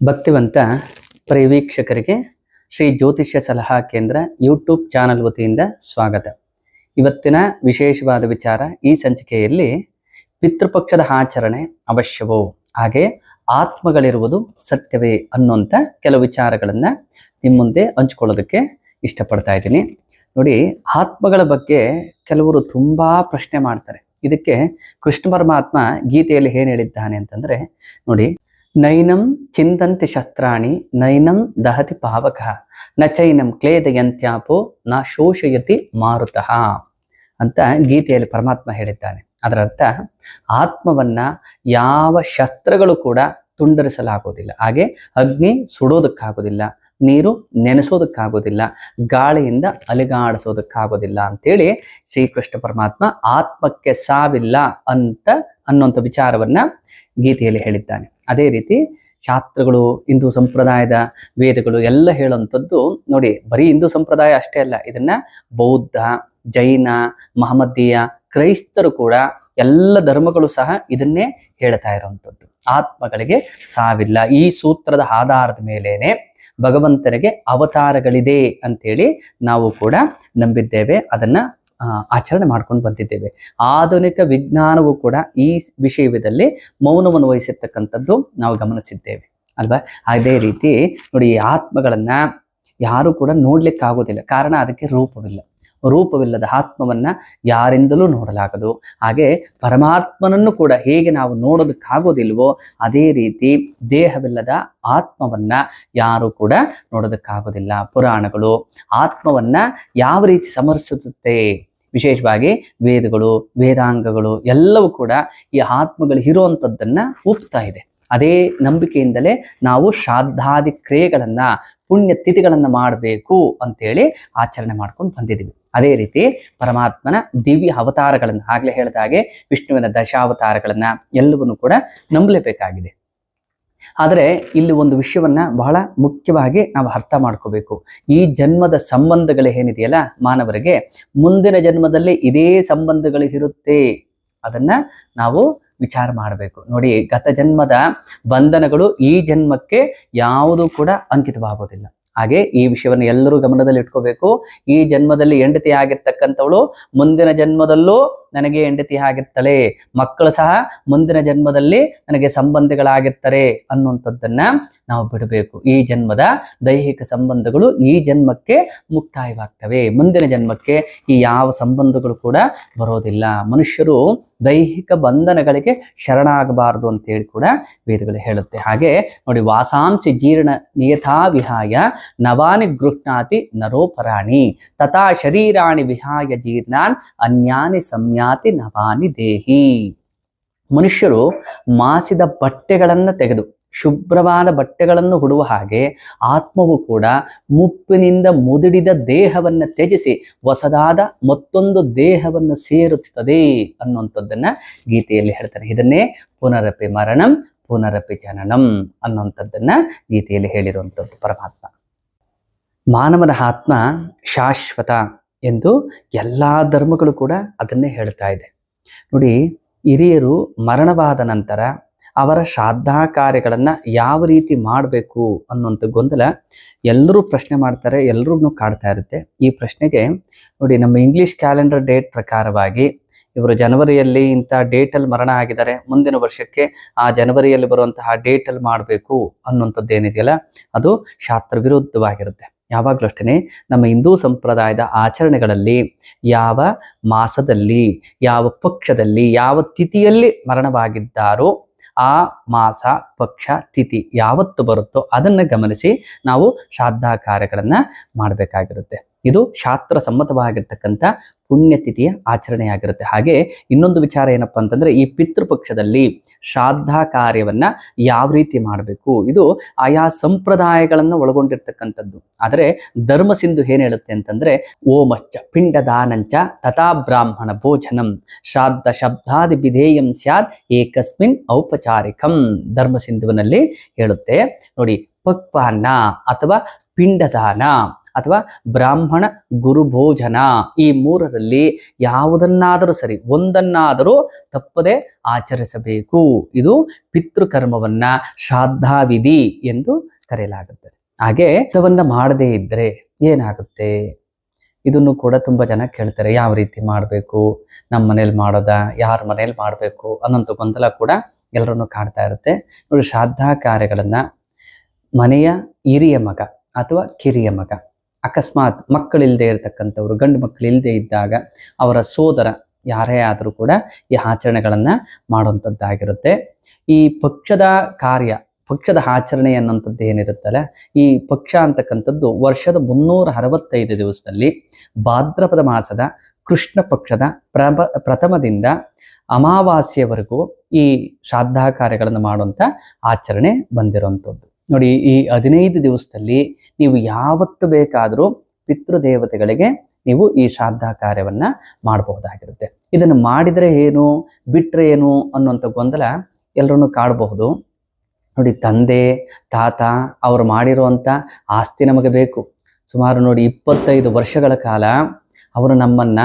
ಭಕ್ತಿವಂತ ಪ್ರವೀಕ್ಷಕರಿಗೆ ಶ್ರೀ ಜ್ಯೋತಿಷ್ಯ ಸಲಹಾ ಕೇಂದ್ರ ಯೂಟ್ಯೂಬ್ ಚಾನಲ್ ವತಿಯಿಂದ ಸ್ವಾಗತ. ಇವತ್ತಿನ ವಿಶೇಷವಾದ ವಿಚಾರ ಈ ಸಂಚಿಕೆಯಲ್ಲಿ ಪಿತೃಪಕ್ಷದ ಆಚರಣೆ ಅವಶ್ಯವೋ, ಹಾಗೆ ಆತ್ಮಗಳಿರುವುದು ಸತ್ಯವೇ ಅನ್ನುವಂಥ ಕೆಲವು ವಿಚಾರಗಳನ್ನು ನಿಮ್ಮ ಮುಂದೆ ಹಂಚ್ಕೊಳ್ಳೋದಕ್ಕೆ ಇಷ್ಟಪಡ್ತಾ ಇದ್ದೀನಿ. ನೋಡಿ, ಆತ್ಮಗಳ ಬಗ್ಗೆ ಕೆಲವರು ತುಂಬ ಪ್ರಶ್ನೆ ಮಾಡ್ತಾರೆ. ಇದಕ್ಕೆ ಕೃಷ್ಣ ಪರಮಾತ್ಮ ಗೀತೆಯಲ್ಲಿ ಏನು ಹೇಳಿದ್ದಾನೆ ಅಂತಂದರೆ, ನೋಡಿ ನೈನಂ ಚಿಂತಂತಿ ಶಸ್ತ್ರಾಣಿ, ನೈನಂ ದಹತಿ ಪಾವಕ, ನ ಚೈನಂ ಕ್ಲೇದಯಂತ್ಯಾಪೋ, ನ ಶೋಷಯತಿ ಮಾರುತಃ ಅಂತ ಗೀತೆಯಲ್ಲಿ ಪರಮಾತ್ಮ ಹೇಳಿದ್ದಾನೆ. ಅದರ ಅರ್ಥ ಆತ್ಮವನ್ನ ಯಾವ ಶಸ್ತ್ರಗಳು ಕೂಡ ತುಂಡರಿಸಲಾಗುವುದಿಲ್ಲ. ಹಾಗೆ ಅಗ್ನಿ ಸುಡೋದಕ್ಕಾಗೋದಿಲ್ಲ ನೀರು ನೆನೆಸೋದಕ್ಕಾಗೋದಿಲ್ಲ ಗಾಳಿಯಿಂದ ಅಲಿಗಾಡಿಸೋದಕ್ಕಾಗೋದಿಲ್ಲ ಅಂತೇಳಿ ಶ್ರೀಕೃಷ್ಣ ಪರಮಾತ್ಮ ಆತ್ಮಕ್ಕೆ ಸಾವಿಲ್ಲ ಅಂತ ಅನ್ನುವಂಥ ವಿಚಾರವನ್ನ ಗೀತೆಯಲ್ಲಿ ಹೇಳಿದ್ದಾನೆ. ಅದೇ ರೀತಿ ಶಾಸ್ತ್ರಗಳು, ಹಿಂದೂ ಸಂಪ್ರದಾಯದ ವೇದಗಳು ಎಲ್ಲ ಹೇಳುವಂಥದ್ದು ನೋಡಿ, ಬರೀ ಹಿಂದೂ ಸಂಪ್ರದಾಯ ಅಷ್ಟೇ ಅಲ್ಲ, ಇದನ್ನ ಬೌದ್ಧ, ಜೈನ ಮಹಮ್ಮದೀಯ ಕ್ರೈಸ್ತರು ಕೂಡ ಎಲ್ಲ ಧರ್ಮಗಳು ಸಹ ಇದನ್ನೇ ಹೇಳ್ತಾ ಇರುವಂಥದ್ದು. ಆತ್ಮಗಳಿಗೆ ಸಾವಿಲ್ಲ. ಈ ಸೂತ್ರದ ಆಧಾರದ ಮೇಲೇನೆ ಭಗವಂತನಿಗೆ ಅವತಾರಗಳಿದೆ ಅಂತೇಳಿ ನಾವು ಕೂಡ ನಂಬಿದ್ದೇವೆ. ಅದನ್ನ ಆಚರಣೆ ಮಾಡ್ಕೊಂಡು ಬಂದಿದ್ದೇವೆ. ಆಧುನಿಕ ವಿಜ್ಞಾನವು ಕೂಡ ಈ ವಿಷಯದಲ್ಲಿ ಮೌನವನ್ನು ವಹಿಸಿರ್ತಕ್ಕಂಥದ್ದು ನಾವು ಗಮನಿಸಿದ್ದೇವೆ. ಅಲ್ವಾ? ಅದೇ ರೀತಿ ನೋಡಿ ಆತ್ಮಗಳನ್ನ ಯಾರು ಕೂಡ ನೋಡ್ಲಿಕ್ಕಾಗೋದಿಲ್ಲ. ಕಾರಣ ಅದಕ್ಕೆ ರೂಪವಿಲ್ಲ. ರೂಪವಿಲ್ಲದ ಆತ್ಮವನ್ನ ಯಾರಿಂದಲೂ ನೋಡಲಾಗದು. ಹಾಗೆ ಪರಮಾತ್ಮನನ್ನು ಕೂಡ ಹೇಗೆ ನಾವು ನೋಡೋದಕ್ಕಾಗೋದಿಲ್ವೋ ಅದೇ ರೀತಿ ದೇಹವಿಲ್ಲದ ಆತ್ಮವನ್ನ ಯಾರು ಕೂಡ ನೋಡೋದಕ್ಕಾಗೋದಿಲ್ಲ. ಪುರಾಣಗಳು ಆತ್ಮವನ್ನ ಯಾವ ರೀತಿ ಸಮರ್ಸಿಸುತ್ತೆ? ವಿಶೇಷವಾಗಿ ವೇದಗಳು, ವೇದಾಂಗಗಳು ಎಲ್ಲವೂ ಕೂಡ ಈ ಆತ್ಮಗಳು ಇರುವಂಥದ್ದನ್ನ ಒಪ್ತಾ ಇದೆ. ಅದೇ ನಂಬಿಕೆಯಿಂದಲೇ ನಾವು ಶ್ರಾದ್ದಾದಿ ಕ್ರಿಯೆಗಳನ್ನು ಪುಣ್ಯ ತಿಥಿಗಳನ್ನ ಮಾಡಬೇಕು ಅಂತೇಳಿ ಆಚರಣೆ ಮಾಡ್ಕೊಂಡು ಬಂದಿದ್ದೀವಿ. ಅದೇ ರೀತಿ ಪರಮಾತ್ಮನ ದಿವ್ಯ ಅವತಾರಗಳನ್ನ ಆಗ್ಲೇ ಹೇಳಿದ ಹಾಗೆ ವಿಷ್ಣುವಿನ ದಶಾವತಾರಗಳನ್ನ ಎಲ್ಲವನ್ನು ಕೂಡ ನಂಬಲೇಬೇಕಾಗಿದೆ. ಆದರೆ ಇಲ್ಲಿ ಒಂದು ವಿಷಯವನ್ನ ಬಹಳ ಮುಖ್ಯವಾಗಿ ನಾವು ಅರ್ಥ ಮಾಡ್ಕೋಬೇಕು. ಈ ಜನ್ಮದ ಸಂಬಂಧಗಳು ಏನಿದೆಯಲ್ಲ ಮಾನವರಿಗೆ, ಮುಂದಿನ ಜನ್ಮದಲ್ಲಿ ಇದೇ ಸಂಬಂಧಗಳು ಇರುತ್ತೆ ಅದನ್ನ ನಾವು ವಿಚಾರ ಮಾಡಬೇಕು. ನೋಡಿ ಗತ ಜನ್ಮದ ಬಂಧನಗಳು ಈ ಜನ್ಮಕ್ಕೆ ಯಾವುದು ಕೂಡ ಅಂಕಿತವಾಗೋದಿಲ್ಲ. ಹಾಗೆ ಈ ವಿಷಯವನ್ನು ಎಲ್ಲರೂ ಗಮನದಲ್ಲಿ ಇಟ್ಕೋಬೇಕು ಈ ಜನ್ಮದಲ್ಲಿ ಹೆಂಡತಿ ಆಗಿರ್ತಕ್ಕಂಥವಳು ಮುಂದಿನ ಜನ್ಮದಲ್ಲೂ ನನಗೆ ಹೆಂಡತಿ ಆಗಿರ್ತಾಳೆ, ಮಕ್ಕಳು ಸಹ ಮುಂದಿನ ಜನ್ಮದಲ್ಲಿ ನನಗೆ ಸಂಬಂಧಿಗಳಾಗಿರ್ತಾರೆ ಅನ್ನುವಂಥದ್ದನ್ನ ನಾವು ಬಿಡಬೇಕು. ಈ ಜನ್ಮದ ದೈಹಿಕ ಸಂಬಂಧಗಳು ಈ ಜನ್ಮಕ್ಕೆ ಮುಕ್ತಾಯವಾಗ್ತವೆ. ಮುಂದಿನ ಜನ್ಮಕ್ಕೆ ಈ ಯಾವ ಸಂಬಂಧಗಳು ಕೂಡ ಬರೋದಿಲ್ಲ. ಮನುಷ್ಯರು ದೈಹಿಕ ಬಂಧನಗಳಿಗೆ ಶರಣಾಗಬಾರದು ಅಂತೇಳಿ ಕೂಡ ವೇದಗಳು ಹೇಳುತ್ತೆ. ಹಾಗೆ ನೋಡಿ, ವಾಸಾಂಸಿ ಜೀರ್ಣ ನಿಯಥಾ ವಿಹಾಯ ನವಾನಿ ಗೃಹ್ಣಾತಿ ನರೋಪರಾಣಿ ತಥಾ ಶರೀರಾಣಿ ವಿಹಾಯ ಜೀರ್ಣಾನ್ ಅನ್ಯಾನಿ ಸಂಯಾತಿ ನವಾನಿ ದೇಹಿ. ಮನುಷ್ಯರು ಮಾಸಿದ ಬಟ್ಟೆಗಳನ್ನು ತೆಗೆದು, ಶುಭ್ರವಾದ ಬಟ್ಟೆಗಳನ್ನು ಹುಡುವ ಹಾಗೆ ಆತ್ಮವು ಕೂಡ ಮುಪ್ಪಿನಿಂದ ಮುದುಡಿದ ದೇಹವನ್ನು ತ್ಯಜಿಸಿ ಹೊಸದಾದ ಮತ್ತೊಂದು ದೇಹವನ್ನು ಸೇರುತ್ತದೆ ಅನ್ನುವಂಥದ್ದನ್ನು ಗೀತೆಯಲ್ಲಿ ಹೇಳ್ತಾರೆ. ಇದನ್ನೇ ಪುನರಪಿ ಮರಣಂ, ಪುನರಪಿ ಜನನಂ ಅನ್ನುವಂಥದ್ದನ್ನು ಗೀತೆಯಲ್ಲಿ ಹೇಳಿರುವಂಥದ್ದು ಪರಮಾತ್ಮ. ಮಾನವನ ಆತ್ಮ ಶಾಶ್ವತ ಎಂದು ಎಲ್ಲ ಧರ್ಮಗಳು ಕೂಡ ಅದನ್ನೇ ಹೇಳ್ತಾ ಇದೆ. ನೋಡಿ, ಹಿರಿಯರು ಮರಣವಾದ ನಂತರ ಅವರ ಶ್ರಾದ್ಧಾ ಕಾರ್ಯಗಳನ್ನು ಯಾವ ರೀತಿ ಮಾಡಬೇಕು ಅನ್ನುವಂಥ ಗೊಂದಲ ಎಲ್ಲರೂ ಪ್ರಶ್ನೆ ಮಾಡ್ತಾರೆ ಎಲ್ಲರೂ ಕಾಡ್ತಾ ಇರುತ್ತೆ. ಈ ಪ್ರಶ್ನೆಗೆ ನೋಡಿ, ನಮ್ಮ ಇಂಗ್ಲಿಷ್ ಕ್ಯಾಲೆಂಡರ್ ಡೇಟ್ ಪ್ರಕಾರವಾಗಿ ಇವರು ಜನವರಿಯಲ್ಲಿ ಇಂಥ ಡೇಟಲ್ಲಿ ಮರಣ ಆಗಿದ್ದಾರೆ, ಮುಂದಿನ ವರ್ಷಕ್ಕೆ ಆ ಜನವರಿಯಲ್ಲಿ ಬರುವಂತಹ ಡೇಟಲ್ಲಿ ಮಾಡಬೇಕು ಅನ್ನುವಂಥದ್ದು ಏನಿದೆಯಲ್ಲ ಅದು ಶಾಸ್ತ್ರ ವಿರುದ್ಧವಾಗಿರುತ್ತೆ. ಯಾವಾಗಲೂ ಅಷ್ಟೇ ನಮ್ಮ ಹಿಂದೂ ಸಂಪ್ರದಾಯದ ಆಚರಣೆಗಳಲ್ಲಿ ಯಾವ ಮಾಸದಲ್ಲಿ, ಯಾವ ಪಕ್ಷದಲ್ಲಿ, ಯಾವ ತಿಥಿಯಲ್ಲಿ ಮರಣವಾಗಿದ್ದಾರೋ ಆ ಮಾಸ, ಪಕ್ಷ, ತಿಥಿ ಯಾವತ್ತು ಬರುತ್ತೋ ಅದನ್ನು ಗಮನಿಸಿ ನಾವು ಶ್ರಾದ್ದ ಕಾರ್ಯಗಳನ್ನು ಮಾಡಬೇಕಾಗಿರುತ್ತೆ. ಇದು ಶಾಸ್ತ್ರ ಸಮ್ಮತವಾಗಿರ್ತಕ್ಕಂಥ ಪುಣ್ಯತಿಥಿಯ ಆಚರಣೆಯಾಗಿರುತ್ತೆ. ಹಾಗೆ ಇನ್ನೊಂದು ವಿಚಾರ ಏನಪ್ಪಾ ಅಂತಂದ್ರೆ ಈ ಪಿತೃಪಕ್ಷದಲ್ಲಿ ಶ್ರಾದ್ದ ಕಾರ್ಯವನ್ನ ಯಾವ ರೀತಿ ಮಾಡಬೇಕು? ಇದು ಆಯಾ ಸಂಪ್ರದಾಯಗಳನ್ನು ಒಳಗೊಂಡಿರ್ತಕ್ಕಂಥದ್ದು. ಆದರೆ ಧರ್ಮ ಸಿಂಧು ಏನ್ ಹೇಳುತ್ತೆ ಅಂತಂದ್ರೆ, ಓಮಶ್ಚ ಪಿಂಡದಾನಂಚ ತಥಾ ಬ್ರಾಹ್ಮಣ ಭೋಜನಂ ಶ್ರಾದ್ದ ಶಬ್ದಾದಿ ವಿಧೇಯಂ ಸ್ಯಾದ್ ಏಕಸ್ಮಿನ್ ಔಪಚಾರಿಕಂ ಧರ್ಮ ಸಿಂಧುವಿನಲ್ಲಿ ಹೇಳುತ್ತೆ. ನೋಡಿ, ಪಕ್ವಾನ್ನ ಅಥವಾ ಪಿಂಡದಾನ ಅಥವಾ ಬ್ರಾಹ್ಮಣ ಗುರುಭೋಜನ. ಈ ಮೂರರಲ್ಲಿ ಯಾವುದನ್ನಾದರೂ ಸರಿ, ಒಂದನ್ನಾದರೂ ತಪ್ಪದೆ ಆಚರಿಸಬೇಕು. ಇದು ಪಿತೃಕರ್ಮವನ್ನ ಶ್ರಾದ್ದಾವಿಧಿ ಎಂದು ಕರೆಯಲಾಗುತ್ತದೆ. ಹಾಗೆ ಇದವನ್ನ ಮಾಡದೇ ಇದ್ರೆ ಏನಾಗುತ್ತೆ? ಇದನ್ನು ಕೂಡ ತುಂಬಾ ಜನ ಕೇಳ್ತಾರೆ, ಯಾವ ರೀತಿ ಮಾಡಬೇಕು? ನಮ್ಮ ಮನೇಲಿ ಮಾಡೋದಾ? ಯಾರ ಮನೇಲಿ ಮಾಡಬೇಕು? ಅನ್ನೋಂಥ ಗೊಂದಲ ಕೂಡ ಎಲ್ಲರನ್ನು ಕಾಡ್ತಾ ಇರುತ್ತೆ. ನೋಡಿ ಶ್ರಾದ್ದ ಕಾರ್ಯಗಳನ್ನ ಮನೆಯ ಹಿರಿಯ ಮಗ ಅಥವಾ ಕಿರಿಯ ಮಗ ಅಕಸ್ಮಾತ್ ಮಕ್ಕಳಿಲ್ಲದೆ ಇರತಕ್ಕಂಥವ್ರು, ಗಂಡು ಮಕ್ಕಳು ಇಲ್ಲದೆ ಇದ್ದಾಗ ಅವರ ಸೋದರ ಯಾರೇ ಆದರೂ ಕೂಡ ಈ ಆಚರಣೆಗಳನ್ನು ಮಾಡುವಂಥದ್ದಾಗಿರುತ್ತೆ. ಈ ಪಕ್ಷದ ಕಾರ್ಯ, ಪಕ್ಷದ ಆಚರಣೆ ಅನ್ನೋಂಥದ್ದು ಏನಿರುತ್ತಲ್ಲ, ಈ ಪಕ್ಷ ಅಂತಕ್ಕಂಥದ್ದು ವರ್ಷದ ಮುನ್ನೂರ ಅರವತ್ತೈದು ದಿವಸದಲ್ಲಿ ಭಾದ್ರಪದ ಮಾಸದ ಕೃಷ್ಣ ಪಕ್ಷದ ಪ್ರಭ, ಪ್ರಥಮದಿಂದ ಅಮಾವಾಸ್ಯವರೆಗೂ ಈ ಶ್ರಾದ್ದ ಕಾರ್ಯಗಳನ್ನು ಮಾಡುವಂಥ ಆಚರಣೆ ಬಂದಿರುವಂಥದ್ದು. ನೋಡಿ, ಈ ಹದಿನೈದು ದಿವಸದಲ್ಲಿ ನೀವು ಯಾವತ್ತು ಬೇಕಾದರೂ ಪಿತೃದೇವತೆಗಳಿಗೆ ನೀವು ಈ ಶ್ರಾದ್ದ ಕಾರ್ಯವನ್ನ ಮಾಡಬಹುದಾಗಿರುತ್ತೆ. ಇದನ್ನು ಮಾಡಿದರೆ ಏನು ಬಿಟ್ಟರೆ ಏನು ಅನ್ನುವಂಥ ಗೊಂದಲ ಎಲ್ಲರನ್ನು ಕಾಡಬಹುದು. ನೋಡಿ, ತಂದೆ, ತಾತ ಅವರು ಮಾಡಿರುವಂಥ ಆಸ್ತಿ ನಮಗೆ ಬೇಕು. ಸುಮಾರು ನೋಡಿ, ಇಪ್ಪತ್ತೈದು ವರ್ಷಗಳ ಕಾಲ ಅವರು ನಮ್ಮನ್ನ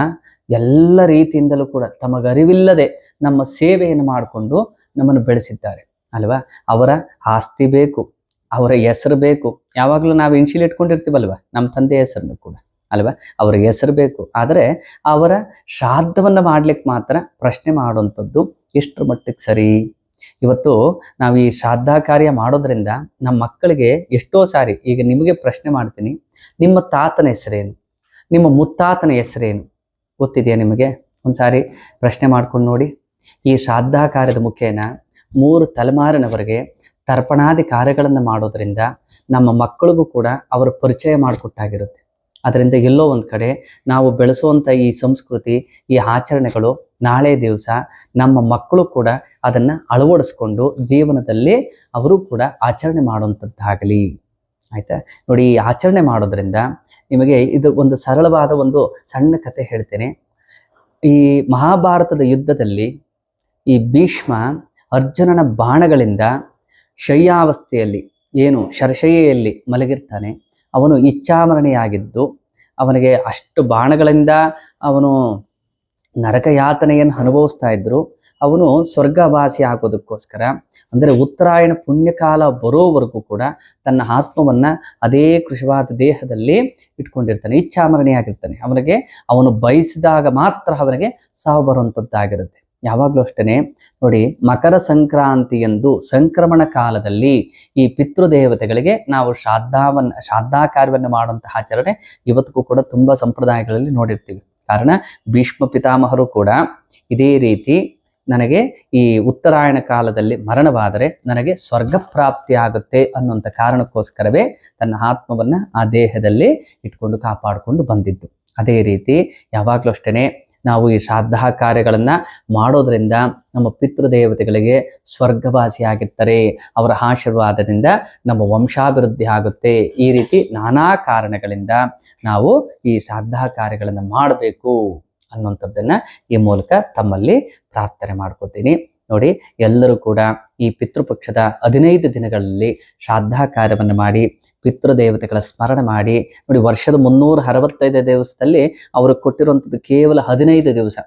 ಎಲ್ಲ ರೀತಿಯಿಂದಲೂ ಕೂಡ ತಮಗರಿವಿಲ್ಲದೆ ನಮ್ಮ ಸೇವೆಯನ್ನು ಮಾಡಿಕೊಂಡು ನಮ್ಮನ್ನು ಬೆಳೆಸಿದ್ದಾರೆ. ಅಲ್ವಾ? ಅವರ ಆಸ್ತಿ ಬೇಕು. ಅವರ ಹೆಸರು ಬೇಕು. ಯಾವಾಗಲೂ ನಾವು ಇನ್ಶಿಲ್ ಇಟ್ಕೊಂಡಿರ್ತೀವಲ್ವ? ನಮ್ಮ ತಂದೆ ಹೆಸರನ್ನು ಕೂಡ, ಅಲ್ವಾ? ಅವರ ಹೆಸರು ಬೇಕು. ಆದರೆ ಅವರ ಶ್ರಾದ್ದವನ್ನು ಮಾಡ್ಲಿಕ್ಕೆ ಮಾತ್ರ ಪ್ರಶ್ನೆ ಮಾಡುವಂಥದ್ದು ಎಷ್ಟರ ಮಟ್ಟಿಗೆ ಸರಿ? ಇವತ್ತು ನಾವು ಈ ಶ್ರಾದ್ದ ಕಾರ್ಯ ಮಾಡೋದ್ರಿಂದ ನಮ್ಮ ಮಕ್ಕಳಿಗೆ ಎಷ್ಟೋ ಸಾರಿ, ಈಗ ನಿಮಗೆ ಪ್ರಶ್ನೆ ಮಾಡ್ತೀನಿ, ನಿಮ್ಮ ತಾತನ ಹೆಸರೇನು? ನಿಮ್ಮ ಮುತ್ತಾತನ ಹೆಸರೇನು? ಗೊತ್ತಿದೆಯಾ ನಿಮಗೆ? ಒಂದ್ಸಾರಿ ಪ್ರಶ್ನೆ ಮಾಡ್ಕೊಂಡು ನೋಡಿ. ಈ ಶ್ರಾದ್ದ ಕಾರ್ಯದ ಮುಖೇನ ಮೂರು ತಲೆಮಾರಿನವರೆಗೆ ತರ್ಪಣಾದಿ ಕಾರ್ಯಗಳನ್ನು ಮಾಡೋದ್ರಿಂದ ನಮ್ಮ ಮಕ್ಕಳಿಗೂ ಕೂಡ ಅವರು ಪರಿಚಯ ಮಾಡಿಕೊಟ್ಟಾಗಿರುತ್ತೆ. ಅದರಿಂದ ಎಲ್ಲೋ ಒಂದು ಕಡೆ ನಾವು ಬೆಳೆಸುವಂಥ ಈ ಸಂಸ್ಕೃತಿ, ಈ ಆಚರಣೆಗಳು ನಾಳೆ ದಿವಸ ನಮ್ಮ ಮಕ್ಕಳು ಕೂಡ ಅದನ್ನು ಅಳವಡಿಸ್ಕೊಂಡು ಜೀವನದಲ್ಲಿ ಅವರು ಕೂಡ ಆಚರಣೆ ಮಾಡುವಂಥದ್ದಾಗಲಿ ಆಯಿತಾ? ನೋಡಿ ಈ ಆಚರಣೆ ಮಾಡೋದ್ರಿಂದ ನಿಮಗೆ ಇದು ಒಂದು ಸರಳವಾದ ಒಂದು ಸಣ್ಣ ಕತೆ ಹೇಳ್ತೇನೆ. ಈ ಮಹಾಭಾರತದ ಯುದ್ಧದಲ್ಲಿ ಈ ಭೀಷ್ಮ ಅರ್ಜುನನ ಬಾಣಗಳಿಂದ ಶಯ್ಯಾವಸ್ಥೆಯಲ್ಲಿ, ಏನು ಶರ್ಷಯೆಯಲ್ಲಿ ಮಲಗಿರ್ತಾನೆ. ಅವನು ಇಚ್ಛಾಮರಣೆಯಾಗಿದ್ದು, ಅವನಿಗೆ ಅಷ್ಟು ಬಾಣಗಳಿಂದ ಅವನು ನರಕಯಾತನೆಯನ್ನು ಅನುಭವಿಸ್ತಾ ಇದ್ರು. ಅವನು ಸ್ವರ್ಗವಾಸಿ ಆಗೋದಕ್ಕೋಸ್ಕರ, ಅಂದರೆ ಉತ್ತರಾಯಣ ಪುಣ್ಯಕಾಲ ಬರೋವರೆಗೂ ಕೂಡ ತನ್ನ ಆತ್ಮವನ್ನು ಅದೇ ಕೃಷವಾದ ದೇಹದಲ್ಲಿ ಇಟ್ಕೊಂಡಿರ್ತಾನೆ, ಇಚ್ಛಾಮರಣೆಯಾಗಿರ್ತಾನೆ. ಅವನಿಗೆ, ಅವನು ಬಯಸಿದಾಗ ಮಾತ್ರ ಅವನಿಗೆ ಸಾವು ಬರುವಂಥದ್ದಾಗಿರುತ್ತೆ. ಯಾವಾಗಲೂ ಅಷ್ಟೇ ನೋಡಿ, ಮಕರ ಸಂಕ್ರಾಂತಿ ಎಂದು ಸಂಕ್ರಮಣ ಕಾಲದಲ್ಲಿ ಈ ಪಿತೃದೇವತೆಗಳಿಗೆ ನಾವು ಶ್ರಾದ್ದಾವನ್ನ ಶ್ರಾದ್ದಾ ಕಾರ್ಯವನ್ನು ಮಾಡುವಂತಹ ಆಚರಣೆ ಇವತ್ತಿಗೂ ಕೂಡ ತುಂಬಾ ಸಂಪ್ರದಾಯಗಳಲ್ಲಿ ನೋಡಿರ್ತೀವಿ. ಕಾರಣ, ಭೀಷ್ಮ ಪಿತಾಮಹರು ಕೂಡ ಇದೇ ರೀತಿ ನನಗೆ ಈ ಉತ್ತರಾಯಣ ಕಾಲದಲ್ಲಿ ಮರಣವಾದರೆ ನನಗೆ ಸ್ವರ್ಗ ಪ್ರಾಪ್ತಿ ಆಗುತ್ತೆ ಅನ್ನುವಂಥ ಕಾರಣಕ್ಕೋಸ್ಕರವೇ ತನ್ನ ಆತ್ಮವನ್ನು ಆ ದೇಹದಲ್ಲಿ ಇಟ್ಕೊಂಡು ಕಾಪಾಡಿಕೊಂಡು ಬಂದಿದ್ದು. ಅದೇ ರೀತಿ ಯಾವಾಗಲೂ ಅಷ್ಟೇ ನಾವು ಈ ಶ್ರಾದ್ದ ಕಾರ್ಯಗಳನ್ನು ಮಾಡೋದ್ರಿಂದ ನಮ್ಮ ಪಿತೃದೇವತೆಗಳಿಗೆ ಸ್ವರ್ಗವಾಸಿಯಾಗಿರ್ತಾರೆ. ಅವರ ಆಶೀರ್ವಾದದಿಂದ ನಮ್ಮ ವಂಶಾಭಿವೃದ್ಧಿ ಆಗುತ್ತೆ. ಈ ರೀತಿ ನಾನಾ ಕಾರಣಗಳಿಂದ ನಾವು ಈ ಶ್ರಾದ್ದ ಕಾರ್ಯಗಳನ್ನು ಮಾಡಬೇಕು ಅನ್ನುವಂಥದ್ದನ್ನು ಈ ಮೂಲಕ ತಮ್ಮಲ್ಲಿ ಪ್ರಾರ್ಥನೆ ಮಾಡ್ಕೋತೀನಿ. ನೋಡಿ, ಎಲ್ಲರೂ ಕೂಡ ಈ ಪಿತೃಪಕ್ಷದ ಹದಿನೈದು ದಿನಗಳಲ್ಲಿ ಶ್ರಾದ್ದ ಕಾರ್ಯವನ್ನು ಮಾಡಿ ಪಿತೃದೇವತೆಗಳ ಸ್ಮರಣೆ ಮಾಡಿ, ನೋಡಿ ವರ್ಷದ ಮುನ್ನೂರ ಅರವತ್ತೈದು ದಿವಸದಲ್ಲಿ ಅವರು ಕೊಟ್ಟಿರುವಂಥದ್ದು ಕೇವಲ ಹದಿನೈದು ದಿವಸ.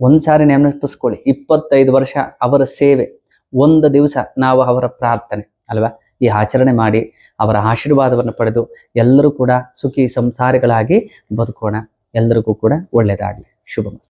ಒಂದ್ಸಾರಿ ನೆನಪಿಸ್ಕೊಳ್ಳಿ, ಇಪ್ಪತ್ತೈದು ವರ್ಷ ಅವರ ಸೇವೆ, ಒಂದು ದಿವಸ ನಾವು ಅವರ ಪ್ರಾರ್ಥನೆ, ಅಲ್ವಾ? ಈ ಆಚರಣೆ ಮಾಡಿ ಅವರ ಆಶೀರ್ವಾದವನ್ನು ಪಡೆದು ಎಲ್ಲರೂ ಕೂಡ ಸುಖಿ ಸಂಸಾರಿಗಳಾಗಿ ಬದುಕೋಣ. ಎಲ್ಲರಿಗೂ ಕೂಡ ಒಳ್ಳೆಯದಾಗಲಿ. ಶುಭ